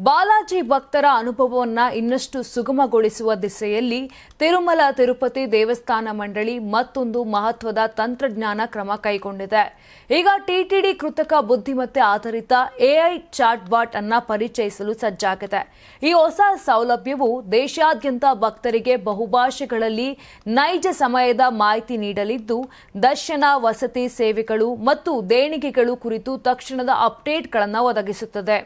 ಬಾಲಾಜಿ ಭಕ್ತರ ಅನುಭವವನ್ನ ಇನ್ನಷ್ಟು ಸುಗಮಗೊಳಿಸುವ ದಿಸೆಯಲ್ಲಿ ತಿರುಮಲ ತಿರುಪತಿ ದೇವಸ್ಥಾನ ಮಂಡಳಿ ಮತ್ತೊಂದು ಮಹತ್ವದ ತಂತ್ರಜ್ಞಾನ ಕ್ರಮ ಕೈಗೊಂಡಿದೆ. ಈಗ ಟಿಟಿಡಿ ಕೃತಕ ಬುದ್ಧಿಮತ್ತೆ ಆಧಾರಿತ ಎಐ ಚಾಟ್ಬಾಟ್ ಅನ್ನ ಪರಿಚಯಿಸಲು ಸಜ್ಜಾಗಿದೆ. ಈ ಹೊಸ ಸೌಲಭ್ಯವು ದೇಶಾದ್ಯಂತ ಭಕ್ತರಿಗೆ ಬಹುಭಾಷೆಗಳಲ್ಲಿ ನೈಜ ಸಮಯದ ಮಾಹಿತಿ ನೀಡಲಿದ್ದು, ದರ್ಶನ, ವಸತಿ ಸೇವೆಗಳು ಮತ್ತು ದೇಣಿಗೆಗಳು ಕುರಿತು ತಕ್ಷಣದ ಅಪ್ಡೇಟ್ಗಳನ್ನು ಒದಗಿಸುತ್ತದೆ.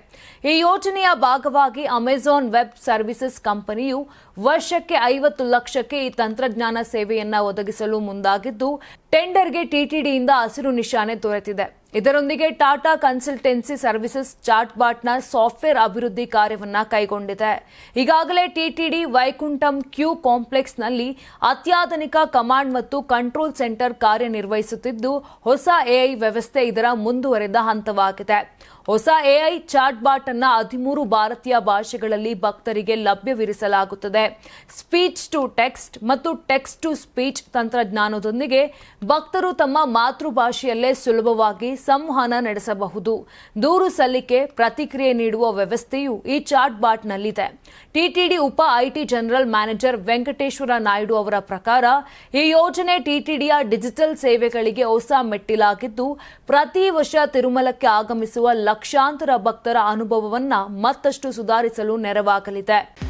ಈ ಯೋಜನೆಯ ಭಾಗವಾಗಿ ಅಮೆಜಾನ್ ವೆಬ್ ಸರ್ವಿಸಸ್ ಕಂಪನಿಯು ವರ್ಷಕ್ಕೆ ಐವತ್ತು ಲಕ್ಷಕ್ಕೆ ಈ ತಂತ್ರಜ್ಞಾನ ಸೇವೆಯನ್ನ ಒದಗಿಸಲು ಮುಂದಾಗಿದ್ದು ಟೆಂಡರ್ಗೆ ಟಿಟಿಡಿಯಿಂದ ಹಸಿರು ನಿಶಾನೆ ದೊರೆತಿದೆ. ಇದರೊಂದಿಗೆ ಟಾಟಾ ಕನ್ಸಲ್ಟೆನ್ಸಿ ಸರ್ವಿಸಸ್ ಚಾಟ್ಬಾಟ್ನ ಸಾಫ್ಟ್ವೇರ್ ಅಭಿವೃದ್ಧಿ ಕಾರ್ಯವನ್ನು ಕೈಗೊಂಡಿದೆ. ಈಗಾಗಲೇ ಟಿಟಿಡಿ ವೈಕುಂಠಂ ಕ್ಯೂ ಕಾಂಪ್ಲೆಕ್ಸ್ನಲ್ಲಿ ಅತ್ಯಾಧುನಿಕ ಕಮಾಂಡ್ ಮತ್ತು ಕಂಟ್ರೋಲ್ ಸೆಂಟರ್ ಕಾರ್ಯನಿರ್ವಹಿಸುತ್ತಿದ್ದು, ಹೊಸ ಎಐ ವ್ಯವಸ್ಥೆ ಇದರ ಮುಂದುವರೆದ ಹಂತವಾಗಿದೆ. ಹೊಸ ಎಐ ಚಾಟ್ಬಾಟ್ ಅನ್ನ ಹದಿಮೂರು ಭಾರತೀಯ ಭಾಷೆಗಳಲ್ಲಿ ಭಕ್ತರಿಗೆ ಲಭ್ಯವಿರಿಸಲಾಗುತ್ತದೆ. ಸ್ಪೀಚ್ ಟು ಟೆಕ್ಸ್ಟ್ ಮತ್ತು ಟೆಕ್ಸ್ಟ್ ಟು ಸ್ಪೀಚ್ ತಂತ್ರಜ್ಞಾನದೊಂದಿಗೆ ಭಕ್ತರು ತಮ್ಮ ಮಾತೃಭಾಷೆಯಲ್ಲೇ ಸುಲಭವಾಗಿ ಸಂವಹನ ನಡೆಸಬಹುದು. ದೂರು ಸಲ್ಲಿಕೆ ಪ್ರತಿಕ್ರಿಯೆ ನೀಡುವ ವ್ಯವಸ್ಥೆಯು ಈ ಚಾಟ್ ಬಾಟ್ನಲ್ಲಿದೆ ಟಿಟಿಡಿ ಉಪ IT general manager Venkateshwara Naidu ಅವರ ಪ್ರಕಾರ, ಈ ಯೋಜನೆ ಟಿಟಿಡಿಯ ಡಿಜಿಟಲ್ ಸೇವೆಗಳಿಗೆ ಹೊಸ ಮೆಟ್ಟಿಲಾಗಿದ್ದು, ಪ್ರತಿ ವರ್ಷ ತಿರುಮಲಕ್ಕೆ ಆಗಮಿಸುವ ಲಕ್ಷಾಂತರ ಭಕ್ತರ ಅನುಭವವನ್ನ ಮತ್ತಷ್ಟು ಸುಧಾರಿಸಲು ನೆರವಾಗಲಿದೆ.